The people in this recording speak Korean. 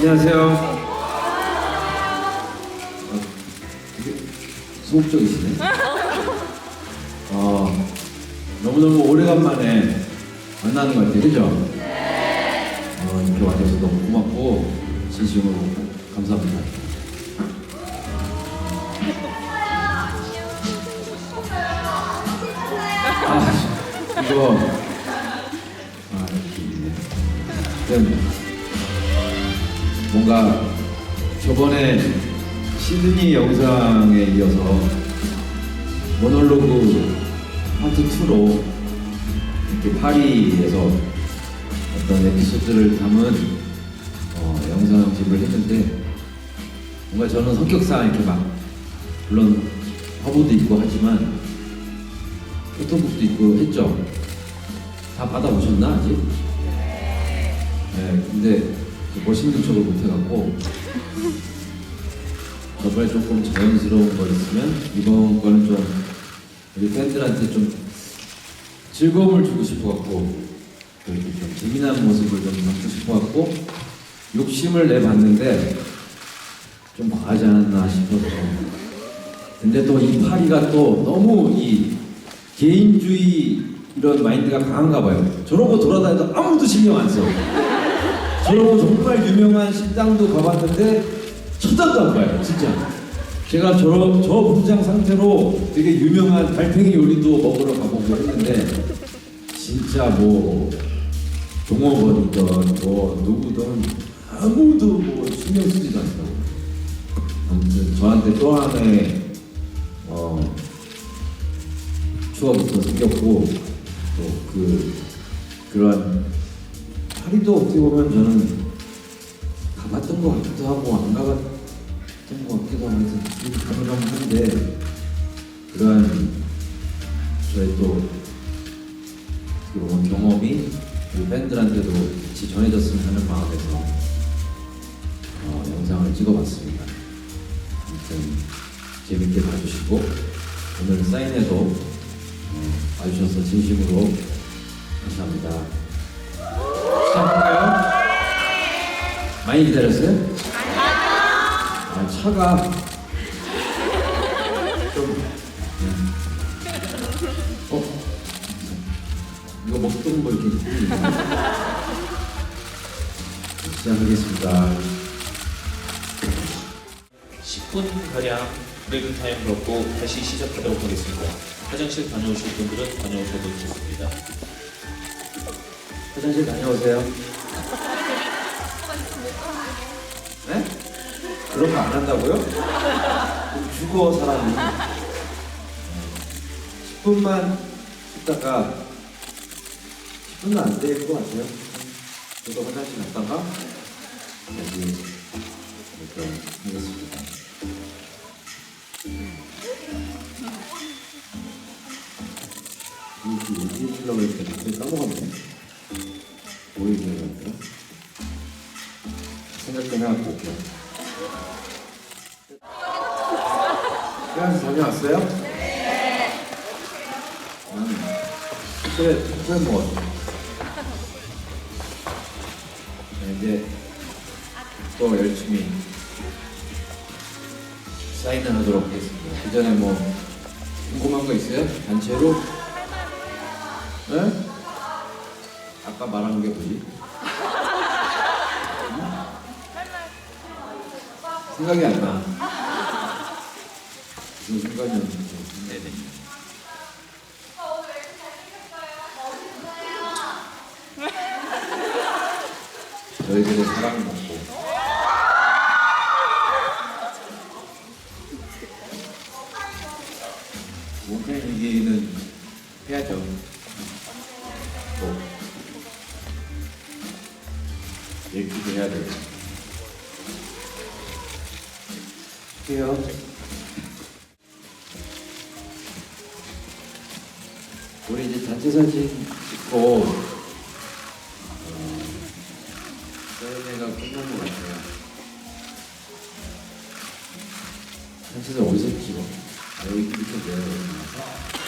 안녕하세요. 소극적이시네. 어, 너무너무 오래간만에 만나는 것 같아요. 그죠? 어, 이렇게 와줘서 너무 고맙고, 진심으로 감사합니다. 아, 이거. 아, 이렇게 뭔가 저번에 시드니 영상에 이어서 모놀로그 파트 2로 이렇게 파리에서 어떤 에피소드를 담은 어, 영상집을 했는데 뭔가 저는 성격상 이렇게 막 물론 화보도 있고 하지만 포토북도 있고 했죠. 다 받아보셨나 아직? 네, 근데 멋있는 척을 못해갖고 저번에 조금 자연스러운 거 있으면 이번 거는 좀 우리 팬들한테 좀 즐거움을 주고 싶어갖고 이렇게 좀 재미난 모습을 좀 담고 싶어갖고 욕심을 내봤는데 좀 과하지 않았나 싶어서 근데 또 이 파리가 또 너무 이 개인주의 이런 마인드가 강한가 봐요 저러고 돌아다녀도 아무도 신경 안 써. 저러고 정말 유명한 식당도 가봤는데 쳐다도 안 봐요, 진짜. 제가 저러, 저 분장 상태로 되게 유명한 달팽이 요리도 먹으러 가보고 했는데 진짜 뭐 종업원이든 뭐 누구든 아무도 뭐 신경 쓰지도 않더라고요. 아무튼 저한테 또 하나의 어, 추억이 더 생겼고 또 그 그러한 파리도 어떻게 보면 저는 가봤던 것 같기도 하고 안 가봤던 것 같기도 하면서 가물가물한데 그러한 저의 또 보면 경험이 우리 팬들한테도 같이 전해졌으면 하는 마음에서 어, 영상을 찍어봤습니다. 아무튼 재밌게 봐주시고 오늘 사인회도 어, 와주셔서 진심으로 감사합니다. 시작할까요? 많이 기다렸어요? 아, 차가 좀 음. 어? 이거 먹던 거 이렇게. 시작하겠습니다. 10분가량 브레이크 타임 갖고 다시 시작하도록 하겠습니다. 화장실 다녀오실 분들은 다녀오셔도 좋습니다. 화장실 다녀오세요. 네? 그런 거 안 한다고요? 좀 죽어 사람이. 10분만 있다가 10분은 안될 것 같아요. 저도 화장실 갔다가 다시 이렇게 하겠습니다. 이거 얘기해 주려고 했는데 까먹었네. 뭐 얘기하려고 했더라? 생각 좀 해갖고 올게요. 회원씨 다녀왔어요? 네. 음. 그래, 그래 뭐. 네, 이제 또 열심히 사인을 하도록 하겠습니다. 그 전에 뭐 궁금한 거 있어요? 단체로? 네? 아까 말한 게 뭐지? 응? 생각이 안 나. 무슨 순간이었는지. 네네. 저희들의 사랑을 먹고. 얘기도 해야 돼요. 해요. 우리 이제 단체 사진 찍고 사연회가 어, 끝난 것 같아요. 단체 사진 어디서 찍어? 아, 여기 이렇게 내려가서.